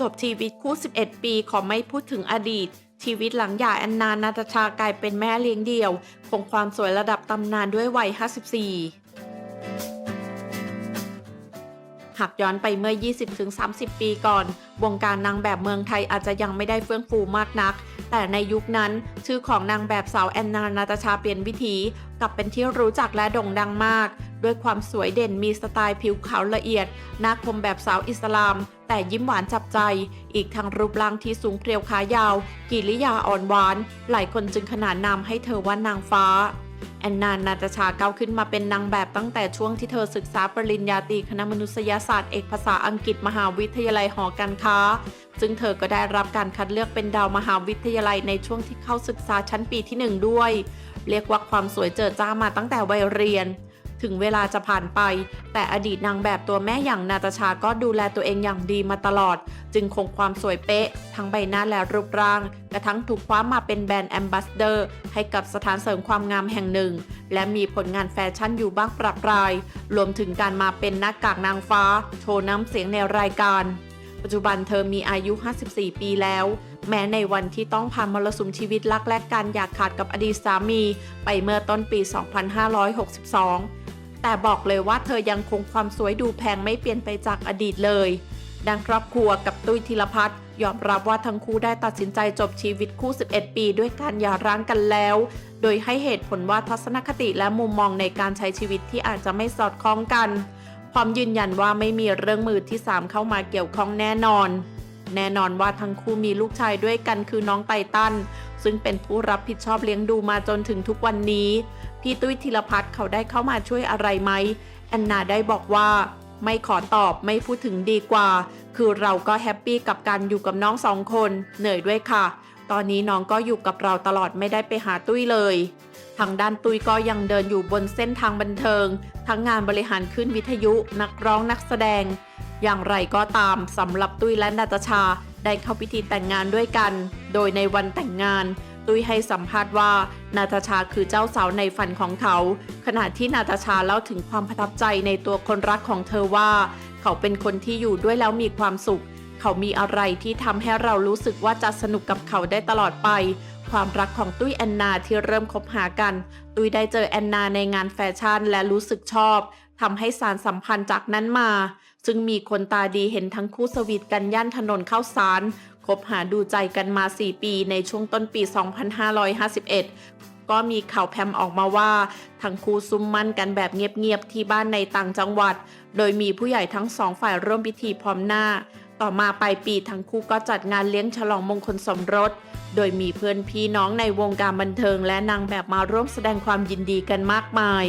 จบชีวิตคู่ 11 ปีขอไม่พูดถึงอดีต ชีวิตหลังหย่าแอนนานาตาชากลายเป็นแม่เลี้ยงเดี่ยว คงความสวยระดับตำนานด้วยวัย 54ากย้อนไปเมื่อ 20-30 ปีก่อน วงการนางแบบเมืองไทยอาจจะยังไม่ได้เฟื่องฟูมากนัก แต่ในยุคนั้นชื่อของนางแบบสาวแอนนานาตาชาเปลี่ยนวิถีกลับเป็นที่รู้จักและโด่งดังมาก ด้วยความสวยเด่นมีสไตล์ผิวขาวละเอียดหน้าคมแบบสาวอิสลาม แต่ยิ้มหวานจับใจ อีกทั้งรูปร่างที่สูงเพรียวขายาว กิริยาอ่อนหวาน หลายคนจึงขนานนามให้เธอว่านางฟ้า แอนนานาตาชาก้าวขึ้นมาเป็นนางแบบตั้งแต่ช่วงที่เธอศึกษาปริญญาตรีคณะมนุษยศาสตร์เอกภาษาอังกฤษมหาวิทยาลัยหอการค้า ซึ่งเธอก็ได้รับการคัดเลือกเป็นดาวมหาวิทยาลัยในช่วงที่เข้าศึกษาชั้นปีที่หนึ่งด้วย เรียกว่าความสวยเจิดจ้ามาตั้งแต่วัยเรียน ถึงเวลาจะผ่านไป แต่อดีตนางแบบตัวแม่อย่างนาตาชาก็ดูแลตัวเองอย่างดีมาตลอด จึงคงความสวยเป๊ะ ทั้งใบหน้าและรูปร่าง กระทั่งถูกคว้ามาเป็นแบรนด์แอมบาสเดอร์ให้กับสถานเสริมความงามแห่งหนึ่ง และมีผลงานแฟชั่นอยู่บ้างปรับราย รวมถึงการมาเป็นหน้ากากนางฟ้า โชว์น้ำเสียงในรายการ ปัจจุบันเธอมีอายุ 54 ปีแล้ว แม้ในวันที่ต้องผ่านมรสุมชีวิตรักแลกกันอยากขาดกับอดีตสามี ไปเมื่อต้นปี 2562แต่บอกเลยว่าเธอยังคงความสวยดูแพงไม่เปลี่ยนไปจากอดีตเลย ดังครอบครัวกับตุ้ยธีรพัฒน์ยอมรับว่าทั้งคู่ได้ตัดสินใจจบชีวิตคู่ 11 ปี ด้วยการหย่าร้างกันแล้ว โดยให้เหตุผลว่าทัศนคติและมุมมองในการใช้ชีวิตที่อาจจะไม่สอดคล้องกัน พร้อมยืนยันว่าไม่มีเรื่องมือที่ 3 เข้ามาเกี่ยวข้องแน่นอน แน่นอนว่าทั้งคู่มีลูกชายด้วยกันคือน้องไตตัน ซึ่งเป็นผู้รับผิดชอบเลี้ยงดูมาจนถึงทุกวันนี้ พี่ตุ้ยธีรพัฒน์เขาได้เข้ามาช่วยอะไรไหมแอนนาได้บอกว่า ไม่ขอตอบไม่พูดถึงดีกว่า คือเราก็แฮปปี้กับการอยู่กับน้องสองคน เหนื่อยด้วยค่ะ ตอนนี้น้องก็อยู่กับเราตลอดไม่ได้ไปหาตุ้ยเลย ทางด้านตุ้ยก็ยังเดินอยู่บนเส้นทางบันเทิง ทั้งงานบริหารขึ้นวิทยุ นักร้องนักแสดง อย่างไรก็ตามสำหรับตุ้ยและนาตาชาได้เข้าพิธีแต่งงานด้วยกัน โดยในวันแต่งงาน ตุ้ยให้สัมภาษณ์ว่านาตาชาคือเจ้าสาวในฝันของเขา ขณะที่นาตาชาเล่าถึงความประทับใจในตัวคนรักของเธอว่า เขาเป็นคนที่อยู่ด้วยแล้วมีความสุข เขามีอะไรที่ทำให้เรารู้สึกว่าจะสนุกกับเขาได้ตลอดไป ความรักของตุ้ยแอนนาที่เริ่มคบหากัน ตุ้ยได้เจอแอนนาในงานแฟชั่นและรู้สึกชอบทำให้สารสัมพันธ์จากนั้นมา ซึ่งมีคนตาดีเห็นทั้งคู่สวีทกันย่านถนนเข้าสาร คบหาดูใจกันมา 4 ปีในช่วงต้นปี 2551 ก็มีข่าวแพมออกมาว่า ทั้งคู่ซุ่มมั่นกันแบบเงียบๆ ที่บ้านในต่างจังหวัด โดยมีผู้ใหญ่ทั้งสองฝ่ายร่วมพิธีพร้อมหน้า ต่อมาปลายปีทั้งคู่ก็จัดงานเลี้ยงฉลองมงคลสมรส โดยมีเพื่อนพี่น้องในวงการบันเทิงและนางแบบมาร่วมแสดงความยินดีกันมากมาย